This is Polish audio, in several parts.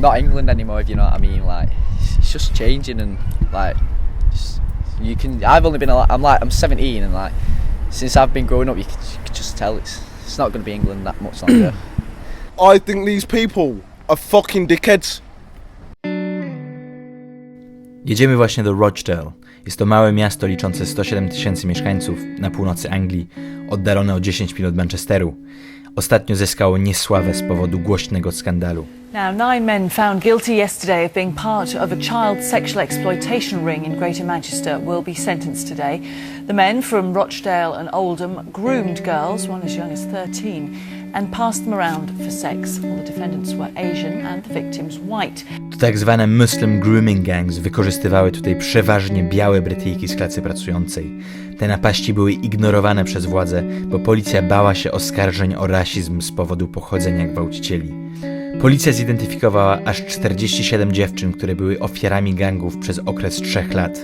not England anymore. If you know what I mean, like it's just changing and like you can. I've only been. al- I'm like I'm 17 and like since I've been growing up, you can, you can just tell it's it's not going to be England that much longer. I think these people are fucking dickheads. Jedziemy właśnie do Rochdale. Jest to małe miasto liczące 107 tysięcy mieszkańców na północy Anglii, oddalone o 10 mil od Manchesteru. Ostatnio zyskało niesławę z powodu głośnego skandalu. Now, nine men found guilty yesterday of being part of a child sexual exploitation ring in Greater Manchester will be sentenced today. The men from Rochdale and Oldham groomed girls, one as young as 13, and passed them around for sex. All the defendants were Asian and the victims white. Tak zwane Muslim Grooming Gangs wykorzystywały tutaj przeważnie białe Brytyjki z klasy pracującej. Te napaści były ignorowane przez władze, bo policja bała się oskarżeń o rasizm z powodu pochodzenia gwałcicieli. Policja zidentyfikowała aż 47 dziewczyn, które były ofiarami gangów przez okres 3 lat.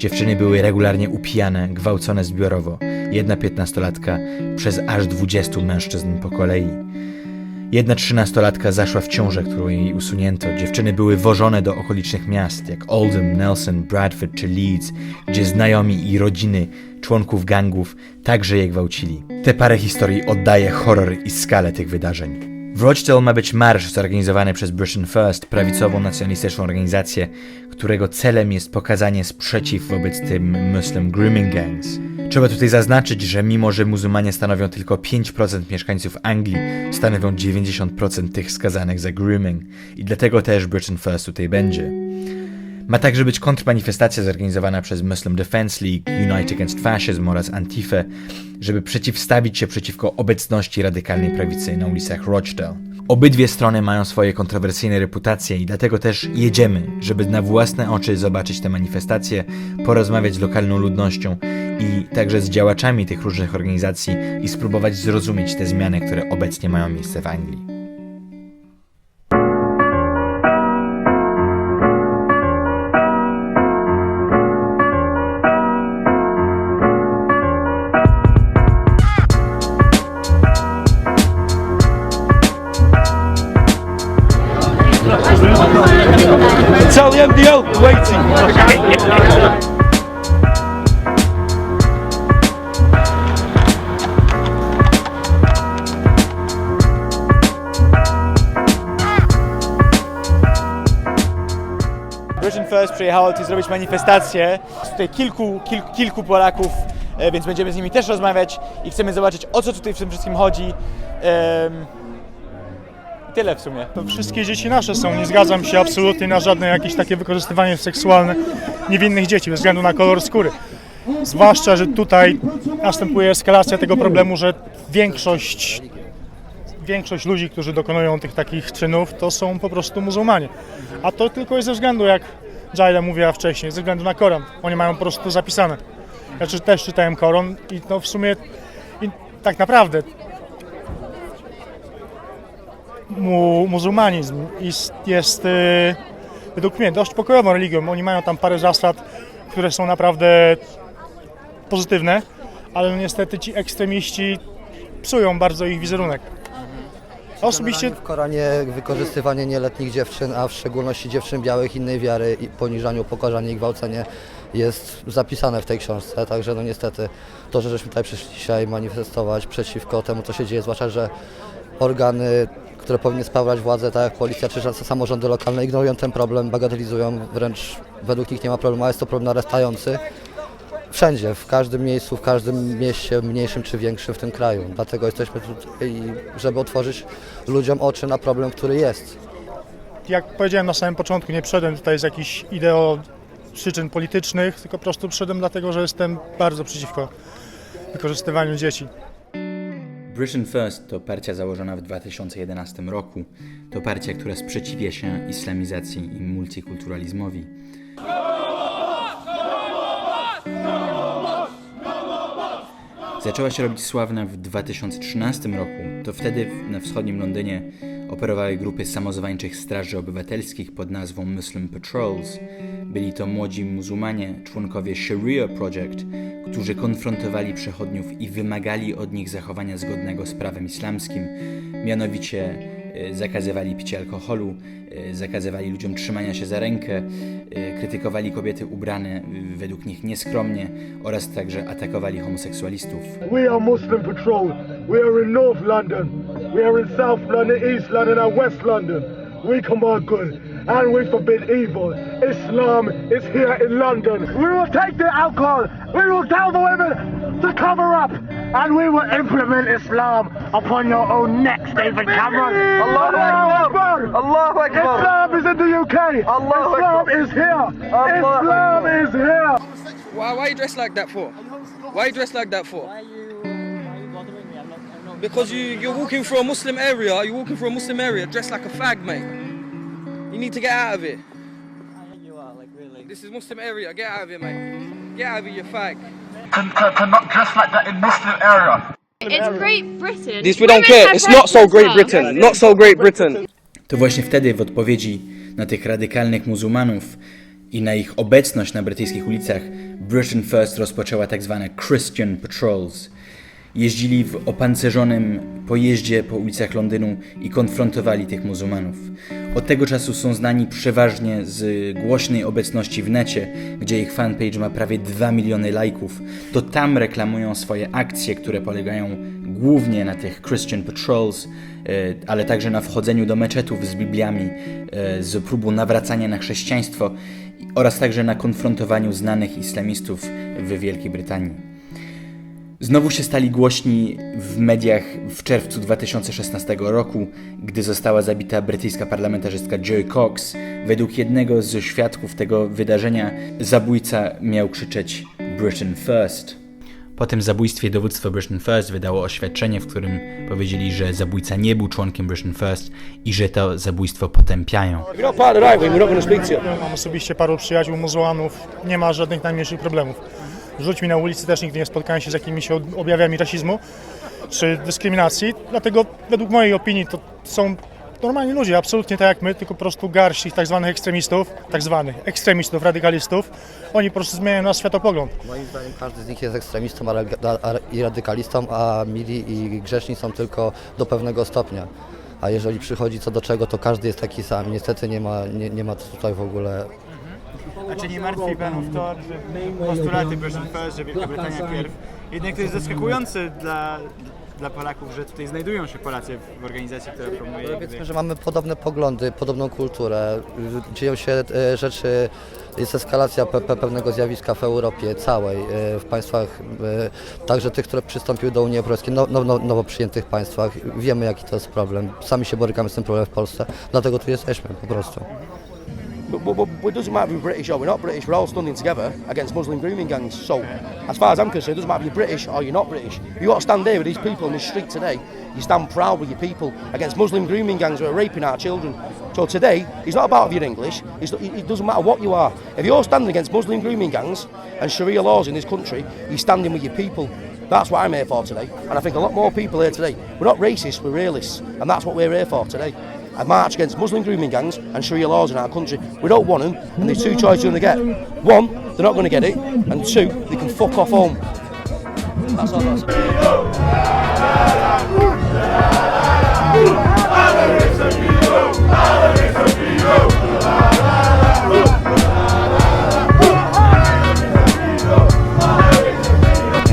Dziewczyny były regularnie upijane, gwałcone zbiorowo, jedna piętnastolatka przez aż 20 mężczyzn po kolei. Jedna trzynastolatka zaszła w ciążę, którą jej usunięto. Dziewczyny były wożone do okolicznych miast, jak Oldham, Nelson, Bradford czy Leeds, gdzie znajomi i rodziny członków gangów także je gwałcili. Te parę historii oddaje horror i skalę tych wydarzeń. W Rochdale ma być marsz zorganizowany przez Britain First, prawicową nacjonalistyczną organizację, którego celem jest pokazanie sprzeciw wobec tym Muslim Grooming Gangs. Trzeba tutaj zaznaczyć, że mimo, że muzułmanie stanowią tylko 5% mieszkańców Anglii, stanowią 90% tych skazanych za grooming i dlatego też Britain First tutaj będzie. Ma także być kontrmanifestacja zorganizowana przez Muslim Defense League, Unite Against Fascism oraz Antifę, żeby przeciwstawić się przeciwko obecności radykalnej prawicy na ulicach Rochdale. Obydwie strony mają swoje kontrowersyjne reputacje i dlatego też jedziemy, żeby na własne oczy zobaczyć te manifestacje, porozmawiać z lokalną ludnością i także z działaczami tych różnych organizacji i spróbować zrozumieć te zmiany, które obecnie mają miejsce w Anglii. Tell the we're waiting. Britain First przyjechało tu zrobić manifestację. Jest tutaj kilku, kil, kilku Polaków, e, więc będziemy z nimi też rozmawiać i chcemy zobaczyć o co tutaj w tym wszystkim chodzi. Em, Tyle w sumie. To wszystkie dzieci nasze są. Nie zgadzam się absolutnie na żadne jakieś takie wykorzystywanie seksualne niewinnych dzieci bez względu na kolor skóry. Zwłaszcza, że tutaj następuje eskalacja tego problemu, że większość, większość ludzi, którzy dokonują tych takich czynów, to są po prostu muzułmanie. A to tylko jest ze względu, jak Jaila mówiła wcześniej, ze względu na Koran. Oni mają po prostu zapisane. Ja też czytałem Koran i no w sumie i tak naprawdę mu, muzułmanizm jest, jest y, według mnie dość pokojową religią. Oni mają tam parę zasad, które są naprawdę pozytywne, ale no niestety ci ekstremiści psują bardzo ich wizerunek. Osobiście W Koranie wykorzystywanie nieletnich dziewczyn, a w szczególności dziewczyn białych innej wiary i poniżanie, upokarzanie i gwałcenie jest zapisane w tej książce, także no niestety to, że żeśmy tutaj przyszli dzisiaj manifestować przeciwko temu, co się dzieje, zwłaszcza, że organy, które powinny sprawować władzę, tak jak policja czy samorządy lokalne, ignorują ten problem, bagatelizują, wręcz według nich nie ma problemu, a jest to problem narastający. Wszędzie, w każdym miejscu, w każdym mieście, mniejszym czy większym w tym kraju. Dlatego jesteśmy tutaj, żeby otworzyć ludziom oczy na problem, który jest. jak powiedziałem na samym początku, nie przyszedłem tutaj z jakichś ideo przyczyn politycznych, tylko po prostu przyszedłem dlatego, że jestem bardzo przeciwko wykorzystywaniu dzieci. Britain First to partia założona w 2011 roku. To partia, która sprzeciwia się islamizacji i multikulturalizmowi. Zaczęła się robić sławna w 2013 roku. To wtedy na wschodnim Londynie operowały grupy samozwańczych straży obywatelskich pod nazwą Muslim Patrols. Byli to młodzi muzułmanie, członkowie Sharia Project, którzy konfrontowali przechodniów i wymagali od nich zachowania zgodnego z prawem islamskim, mianowicie e, zakazywali picia alkoholu, e, zakazywali ludziom trzymania się za rękę, e, krytykowali kobiety ubrane według nich nieskromnie oraz także atakowali homoseksualistów. We are Muslim Patrol. We are in North London. We are in South London, East London, and West London. We command good and we forbid evil. Islam is here in London. We will take the alcohol. We will tell the women to cover up. And we will implement Islam upon your own necks, David Cameron. Allahu Akbar. Allahu Akbar. Islam is in the UK. Islam is here. Islam is here. Why, why you dressed like that for? Why you dressed like that for? Because you, you're walking through a Muslim area, you're walking through a Muslim area dressed like a fag, mate. You need to get out of it. You are, like, really. This is Muslim area, get out of it, mate. Get out of it, you fag. Cannot dress like that in Muslim area. It's Great Britain. This we don't care, it's not so Great Britain, not so Great Britain. To właśnie wtedy w odpowiedzi na tych radykalnych muzułmanów i na ich obecność na brytyjskich ulicach Britain First rozpoczęła tak zwane Christian Patrols. Jeździli w opancerzonym pojeździe po ulicach Londynu i konfrontowali tych muzułmanów. Od tego czasu są znani przeważnie z głośnej obecności w necie, gdzie ich fanpage ma prawie 2 miliony lajków. To tam reklamują swoje akcje, które polegają głównie na tych Christian Patrols, e, ale także na wchodzeniu do meczetów z Bibliami, e, z próbą nawracania na chrześcijaństwo oraz także na konfrontowaniu znanych islamistów w Wielkiej Brytanii. Znowu się stali głośni w mediach w czerwcu 2016 roku, gdy została zabita brytyjska parlamentarzystka Joy Cox. Według jednego ze świadków tego wydarzenia zabójca miał krzyczeć Britain First. Po tym zabójstwie dowództwo Britain First wydało oświadczenie, w którym powiedzieli, że zabójca nie był członkiem Britain First i że to zabójstwo potępiają. Mam osobiście paru przyjaciół muzułmanów, nie ma żadnych najmniejszych problemów. Rzuć mi na ulicy, też nigdy nie spotkałem się z jakimiś ob- objawami rasizmu czy dyskryminacji, dlatego według mojej opinii to są normalni ludzie, absolutnie tak jak my, tylko po prostu garść tych tak zwanych ekstremistów, tak zwanych ekstremistów, radykalistów, oni po prostu zmieniają nasz światopogląd. Moim zdaniem każdy z nich jest ekstremistą i radykalistą, a mili i grzeczni są tylko do pewnego stopnia. A jeżeli przychodzi co do czego, to każdy jest taki sam. Niestety nie ma, nie, nie ma tutaj w ogóle A czy nie martwi Panów to, że postulaty First, że Wielka Brytania pierw, jednak to jest zaskakujące dla, dla Polaków, że tutaj znajdują się Polacy w organizacji, która promuje jakby... Powiedzmy, że mamy podobne poglądy, podobną kulturę. Dzieją się e, rzeczy, jest eskalacja pe, pe, pewnego zjawiska w Europie całej, e, w państwach, e, także tych, które przystąpiły do Unii Europejskiej, no, no, no, nowo przyjętych państwach. Wiemy, jaki to jest problem. Sami się borykamy z tym problemem w Polsce, dlatego tu jesteśmy po prostu. But, but, but it doesn't matter if we're British or we're not British, we're all standing together against Muslim grooming gangs. So, as far as I'm concerned, it doesn't matter if you're British or you're not British. You've got to stand there with these people in the street today. You stand proud with your people against Muslim grooming gangs who are raping our children. So today, it's not about if you're English, it's, it doesn't matter what you are. If you're standing against Muslim grooming gangs and Sharia laws in this country, you're standing with your people. That's what I'm here for today. And I think a lot more people here today. We're not racist, we're realists. And that's what we're here for today. A march against Muslim grooming gangs and Sharia laws in our country. We don't want them, and there's two choices you're going to get. One, they're not going to get it, and two, they can fuck off home. That's all that's.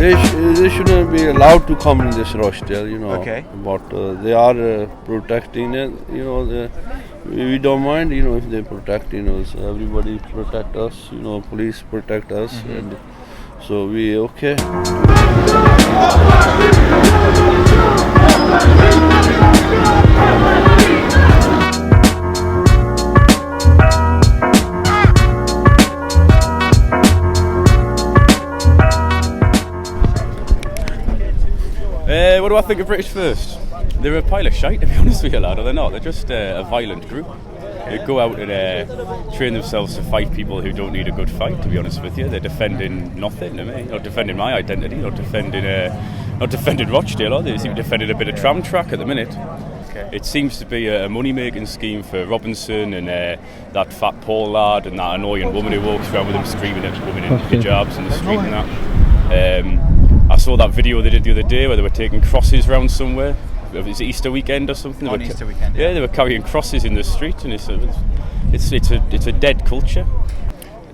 They, sh- they shouldn't be allowed to come in this Rochdale, you know. Okay. But uh, they are uh, protecting it, you know. The, we don't mind, you know, if they protect, you know. Everybody protect us, you know. Police protect us, and so we okay. What do I think of British First? They're a pile of shite, to be honest with you, lad, are they not? They're just uh, a violent group. They go out and uh, train themselves to fight people who don't need a good fight, to be honest with you. They're defending nothing to me. Not defending my identity, not defending uh, not defending Rochdale, are they? They seem defending a bit of tram track at the minute. It seems to be a money making scheme for Robinson and uh, that fat Paul lad and that annoying woman who walks around with him screaming at women in hijabs in the street and that. Um, I saw that video they did the other day where they were taking crosses around somewhere. is it Easter weekend or something? On were ca- weekend, yeah. they were carrying crosses in the street, and it's a, it's it's a it's a dead culture.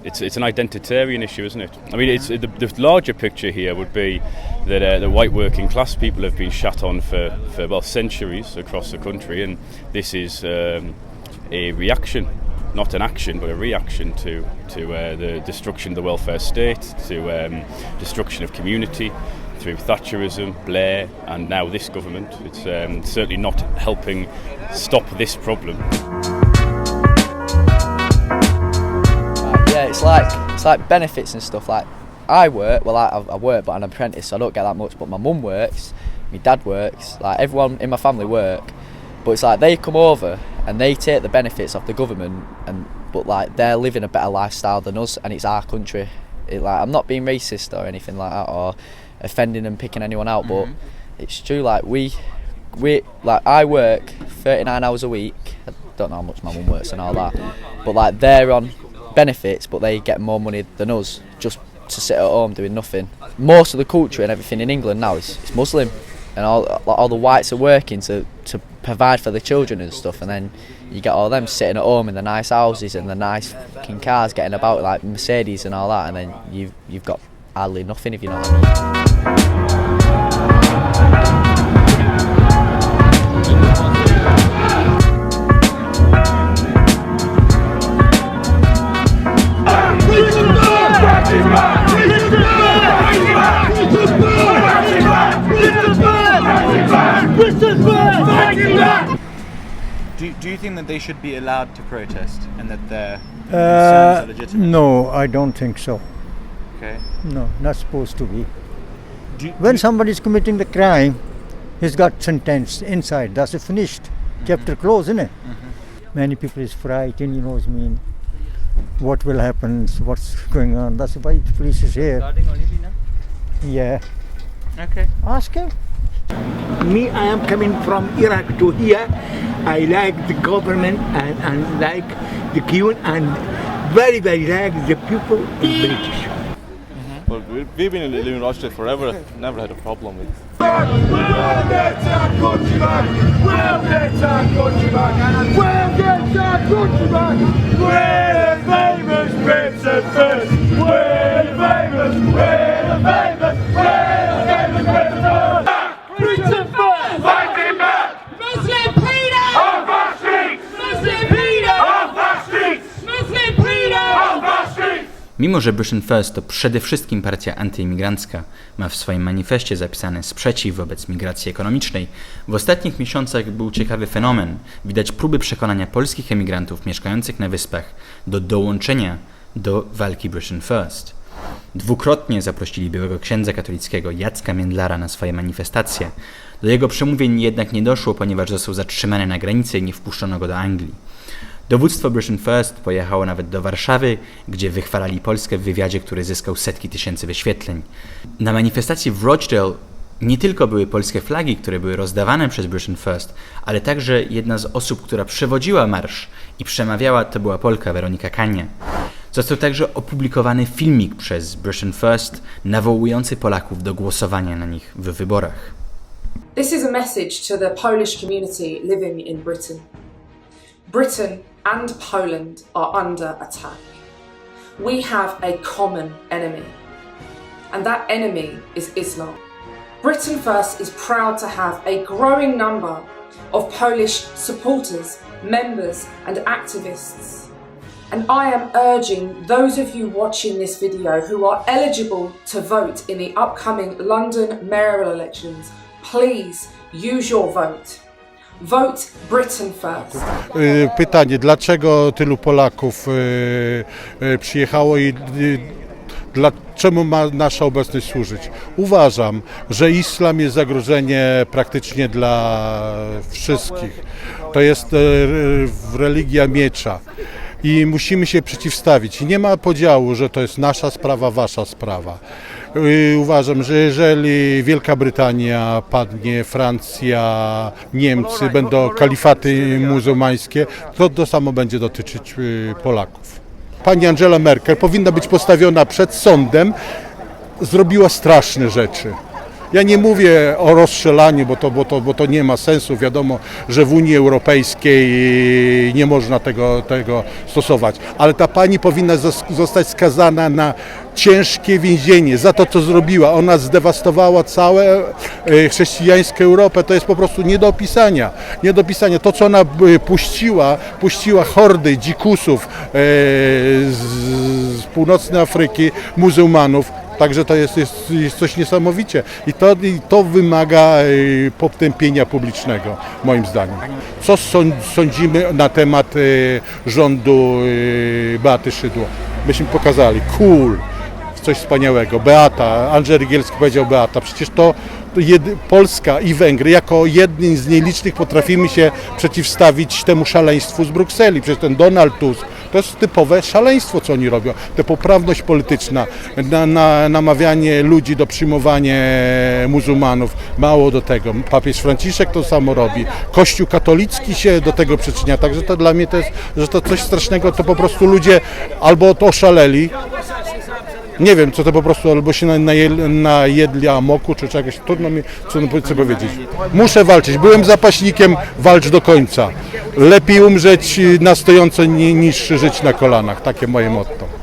It's it's an identitarian issue, isn't it? I mean, it's the, the larger picture here would be that uh, the white working class people have been shut on for for well centuries across the country, and this is um, a reaction. Not an action, but a reaction to to uh, the destruction of the welfare state, to um, destruction of community, through Thatcherism, Blair, and now this government. It's um, certainly not helping stop this problem. Like, yeah, it's like it's like benefits and stuff. Like I work, well, I, I work, but I'm an apprentice, so I don't get that much. But my mum works, my dad works, like everyone in my family work. But it's like they come over and they take the benefits of the government, and but like they're living a better lifestyle than us, and it's our country. It, like I'm not being racist or anything like that, or offending and picking anyone out, but mm-hmm. it's true. Like we, we like I work 39 hours a week. I don't know how much my mum works and all that, but like they're on benefits, but they get more money than us just to sit at home doing nothing. Most of the culture and everything in England now is, is Muslim, and all like, all the whites are working to to provide for the children and stuff, and then you get all them sitting at home in the nice houses and the nice fucking cars, getting about like Mercedes and all that, and then you've you've got hardly nothing if you know what I mean. You think that they should be allowed to protest and that their Uh, concerns are legitimate? no, I don't think so. Okay. No, not supposed to be. when somebody is committing the crime, he's got sentenced inside. That's it, finished. Chapter closed, isn't it? Many people is frightened, you know what I mean. What will happen? What's going on? That's why the police is here. Yeah. Okay. Ask him. Me, I am coming from Iraq to here. I like the government and, and like the queue and very, very like the people in British. Mm -hmm. Well, we've been living in Russia forever. I've never had a problem with. We'll get country back. We'll get country back. We're the famous Brits at first. Mimo, że Britain First to przede wszystkim partia antyimigrancka, ma w swoim manifestie zapisany sprzeciw wobec migracji ekonomicznej, w ostatnich miesiącach był ciekawy fenomen. Widać próby przekonania polskich emigrantów mieszkających na wyspach do dołączenia do walki Britain First. Dwukrotnie zaprosili byłego księdza katolickiego Jacka Międlara na swoje manifestacje. Do jego przemówień jednak nie doszło, ponieważ został zatrzymany na granicy i nie wpuszczono go do Anglii. Dowództwo Britain First pojechało nawet do Warszawy, gdzie wychwalali Polskę w wywiadzie, który zyskał setki tysięcy wyświetleń. Na manifestacji w Rochdale nie tylko były polskie flagi, które były rozdawane przez Britain First, ale także jedna z osób, która przewodziła marsz i przemawiała, to była Polka Weronika Kania. Został także opublikowany filmik przez Britain First, nawołujący Polaków do głosowania na nich w wyborach. This is a message to the Polish community living in Britain. Britain and Poland are under attack. We have a common enemy, and that enemy is Islam. Britain First is proud to have a growing number of Polish supporters, members, and activists. And I am urging those of you watching this video who are eligible to vote in the upcoming London mayoral elections, please use your vote. Vote Britain First. Y, Pytanie, dlaczego tylu Polaków y, y, przyjechało i dla, czemu ma nasza obecność służyć? Uważam, że islam jest zagrożenie praktycznie dla wszystkich. To jest religia miecza i musimy się przeciwstawić. Nie ma podziału, że to jest nasza sprawa, wasza sprawa. Y, Uważam, że jeżeli Wielka Brytania padnie, Francja, Niemcy będą kalifaty muzułmańskie, to to samo będzie dotyczyć y, Polaków. Pani Angela Merkel powinna być postawiona przed sądem, zrobiła straszne rzeczy. Ja nie mówię o rozstrzelaniu, bo to, bo, to, bo to nie ma sensu. Wiadomo, że w Unii Europejskiej nie można tego, tego stosować. Ale ta pani powinna zos- zostać skazana na ciężkie więzienie za to, co zrobiła. Ona zdewastowała całą e, chrześcijańską Europę. To jest po prostu nie do opisania. Nie do opisania. To, co ona e, puściła, puściła hordy dzikusów e, z północnej Afryki, muzułmanów. Także to jest, jest, jest coś niesamowicie i to, i to wymaga e, potępienia publicznego, moim zdaniem. Co sąd- sądzimy na temat e, rządu e, Beaty Szydło? Myśmy pokazali, cool, coś wspaniałego. Beata, Andrzej Rygielski powiedział Beata, przecież to Polska i Węgry jako jedni z nielicznych potrafimy się przeciwstawić temu szaleństwu z Brukseli. Przecież ten Donald Tusk to jest typowe szaleństwo, co oni robią. Ta poprawność polityczna, na, na, namawianie ludzi do przyjmowania muzułmanów. Mało do tego. Papież Franciszek to samo robi. Kościół katolicki się do tego przyczynia. Także to dla mnie to jest, że to coś strasznego, to po prostu ludzie albo to oszaleli, nie wiem, co to po prostu albo się na- naje- najedli amoku, czy czegoś. Trudno mi co, co powiedzieć. Muszę walczyć. Byłem zapaśnikiem, walcz do końca. Lepiej umrzeć na stojąco ni- niż żyć na kolanach. Takie moje motto.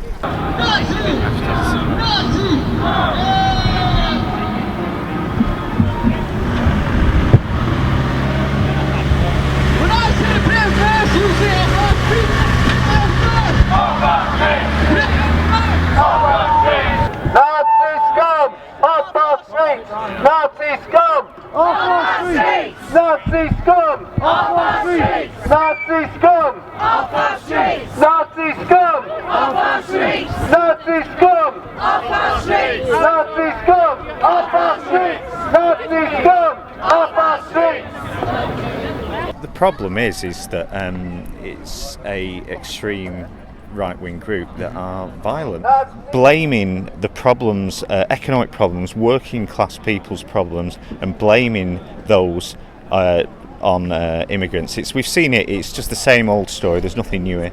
Nazi scum! Off our streets! Nazi scum! Off our streets! Nazi scum! Off our streets! Nazi scum! Off our streets! Nazi scum! Off our streets! Nazi scum! Off our streets! The problem is, is that um, it's a extreme right-wing group that are violent, blaming the problems, uh, economic problems, working-class people's problems, and blaming those uh, on uh, immigrants. It's we've seen it. It's just the same old story. There's nothing new here.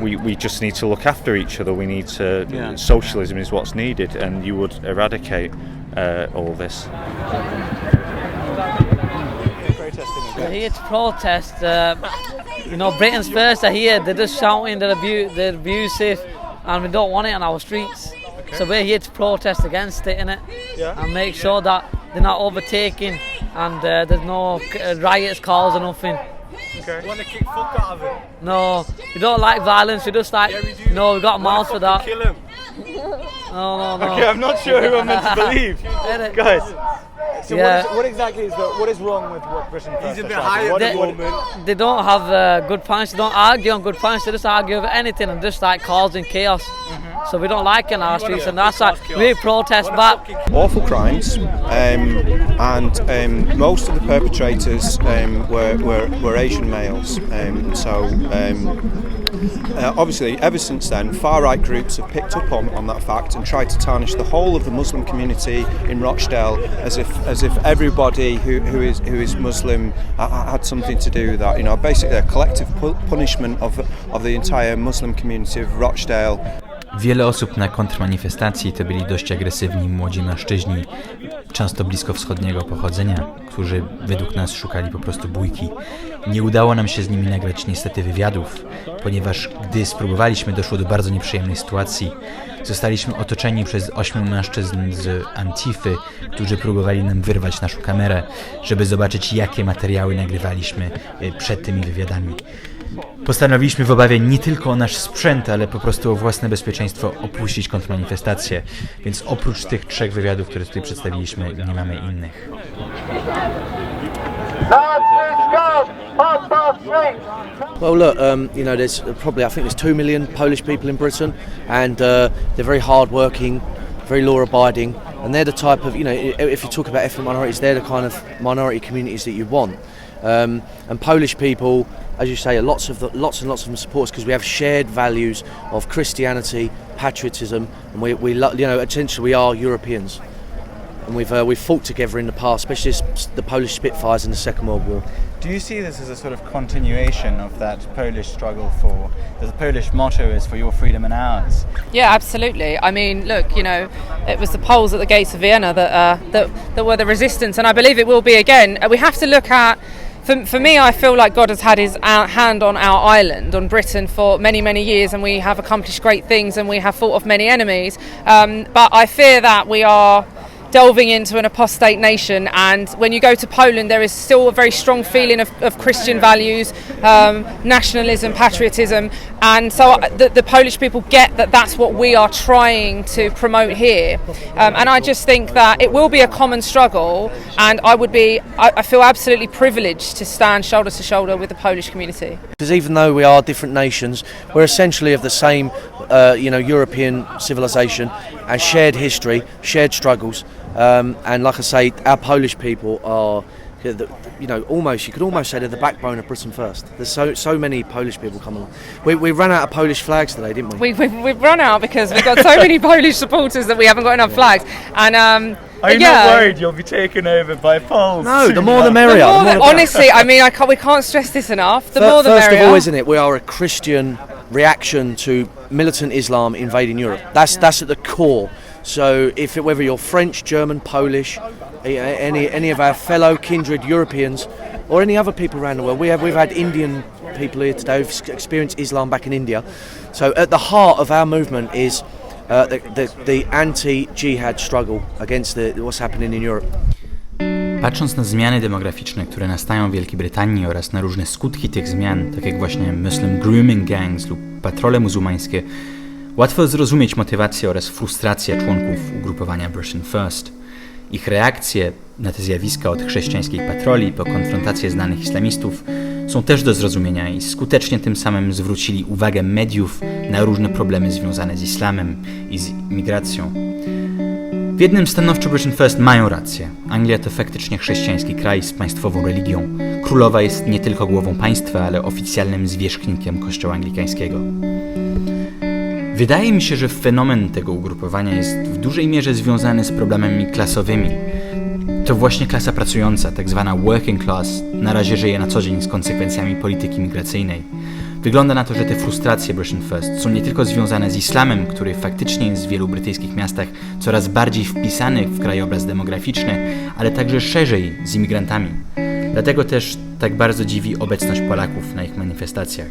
We, we just need to look after each other. We need to. Yeah. Socialism is what's needed, and you would eradicate uh, all this. We're here to protest. Uh, you know, Britain's first are here. They're just shouting. They're, abu- they're abusive, and we don't want it on our streets. So we're here to protest against it, innit? Yeah. And make sure that they're not overtaking, and uh, there's no uh, riots, calls, or nothing. Okay. Want to kick fuck out of it? No, we don't like violence. We just like, no, we got mouths for that. Kill him. No, no, no. Okay, I'm not sure who I'm meant to believe. Guys. So Yeah. what, is, what exactly is the what is wrong with what Britain First He's a are bit higher What- than what- They don't have uh, good points. They don't argue on good points. They just argue over anything and just like causing chaos. So we don't like it in our streets, and that's like we protest back. awful crimes, um, and um, most of the perpetrators um, were, were, were Asian males. Um, so, um, uh, obviously, ever since then, far right groups have picked up on, on that fact and tried to tarnish the whole of the Muslim community in Rochdale as if as if everybody who, who is who is Muslim uh, had something to do with that. You know, basically a collective pu- punishment of of the entire Muslim community of Rochdale. Wiele osób na kontrmanifestacji to byli dość agresywni młodzi mężczyźni, często bliskowschodniego pochodzenia, którzy według nas szukali po prostu bójki. Nie udało nam się z nimi nagrać niestety wywiadów, ponieważ gdy spróbowaliśmy, doszło do bardzo nieprzyjemnej sytuacji. Zostaliśmy otoczeni przez ośmiu mężczyzn z Antify, którzy próbowali nam wyrwać naszą kamerę, żeby zobaczyć, jakie materiały nagrywaliśmy y, przed tymi wywiadami. Postanowiliśmy w obawie nie tylko o nasz sprzęt, ale po prostu o własne bezpieczeństwo opuścić kontrmanifestację, więc oprócz tych trzech wywiadów, które tutaj przedstawiliśmy, nie mamy innych. Well, look, um, you know, there's probably I think there's two million Polish people in Britain, and uh, they're very hard-working, very law-abiding, and they're the type of you know, if you talk about ethnic minorities, they're the kind of minority communities that you want. Um, and Polish people, as you say, lots of the, lots and lots of them support us because we have shared values of Christianity, patriotism, and we, we lo- you know, essentially we are Europeans. and we've uh, we've fought together in the past, especially the Polish Spitfires in the Second World War. Do you see this as a sort of continuation of that Polish struggle for, the Polish motto is for your freedom and ours? Yeah, absolutely. I mean, look, you know, it was the Poles at the gates of Vienna that uh, that, that were the resistance, and I believe it will be again. Uh, We have to look at. For, for me, I feel like God has had his uh, hand on our island, on Britain, for many, many years, and we have accomplished great things and we have fought off many enemies. Um, but I fear that we are delving into an apostate nation. And when you go to Poland, there is still a very strong feeling of, of Christian values, um, nationalism, patriotism. And so the, the Polish people get that that's what we are trying to promote here. Um, and I just think that it will be a common struggle. And I would be, I, I feel absolutely privileged to stand shoulder to shoulder with the Polish community. Because even though we are different nations, we're essentially of the same, uh, you know, European civilization and shared history, shared struggles. Um, and like I say, our Polish people are, you know, almost you could almost say they're the backbone of Britain first. There's so so many Polish people come along. We, we ran out of Polish flags today, didn't we? We, we, we've run out because we've got so many Polish supporters that we haven't got enough flags. And um, Are you yeah. not worried you'll be taken over by Poles? No, the soon more the enough? merrier. The more the the- more the- honestly, I mean, I can't, we can't stress this enough. The Fir- more the First merrier. of all, isn't it? We are a Christian reaction to militant Islam invading Europe. That's that's at the core. So if it, whether you're French, German, Polish, any any of our fellow kindred Europeans, or any other people around the world, we have we've had Indian people here today who've experienced Islam back in India. So at the heart of our movement is. Uh, the, the, the anti-jihad struggle against the, what's happening in Europe. Patrząc na zmiany demograficzne, które nastają w Wielkiej Brytanii oraz na różne skutki tych zmian, tak jak właśnie Muslim Grooming Gangs lub patrole muzułmańskie, łatwo zrozumieć motywację oraz frustrację członków ugrupowania Britain First. Ich reakcje na te zjawiska od chrześcijańskiej patroli po konfrontację znanych islamistów są też do zrozumienia i skutecznie tym samym zwrócili uwagę mediów na różne problemy związane z islamem i z imigracją. W jednym stanowczo Britain First mają rację. Anglia to faktycznie chrześcijański kraj z państwową religią. Królowa jest nie tylko głową państwa, ale oficjalnym zwierzchnikiem kościoła anglikańskiego. Wydaje mi się, że fenomen tego ugrupowania jest w dużej mierze związany z problemami klasowymi. To właśnie klasa pracująca, tak zwana working class, na razie żyje na co dzień z konsekwencjami polityki migracyjnej. Wygląda na to, że te frustracje Britain First są nie tylko związane z islamem, który faktycznie jest w wielu brytyjskich miastach coraz bardziej wpisany w krajobraz demograficzny, ale także szerzej z imigrantami. Dlatego też tak bardzo dziwi obecność Polaków na ich manifestacjach.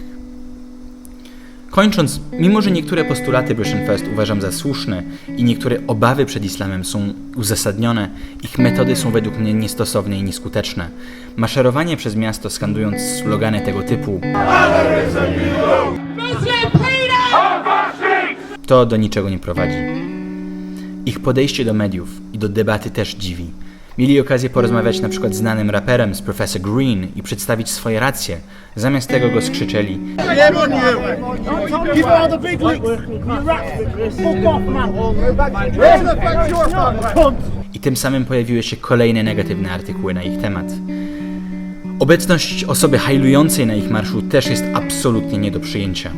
Kończąc, mimo że niektóre postulaty First uważam za słuszne i niektóre obawy przed islamem są uzasadnione, ich metody są według mnie niestosowne i nieskuteczne. Maszerowanie przez miasto skandując slogany tego typu to do niczego nie prowadzi. Ich podejście do mediów i do debaty też dziwi. Mieli okazję porozmawiać na przykład z znanym raperem z Professor Green i przedstawić swoje racje. Zamiast tego go skrzyczeli i tym samym pojawiły się kolejne negatywne artykuły na ich temat. Obecność osoby hajlującej na ich marszu też jest absolutnie nie do przyjęcia.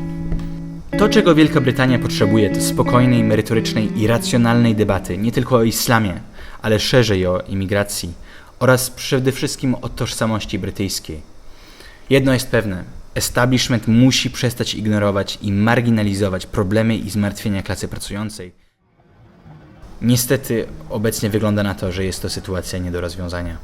To, czego Wielka Brytania potrzebuje, to spokojnej, merytorycznej i racjonalnej debaty nie tylko o islamie, ale szerzej o imigracji oraz przede wszystkim o tożsamości brytyjskiej. Jedno jest pewne: establishment musi przestać ignorować i marginalizować problemy i zmartwienia klasy pracującej. Niestety, obecnie wygląda na to, że jest to sytuacja nie do rozwiązania.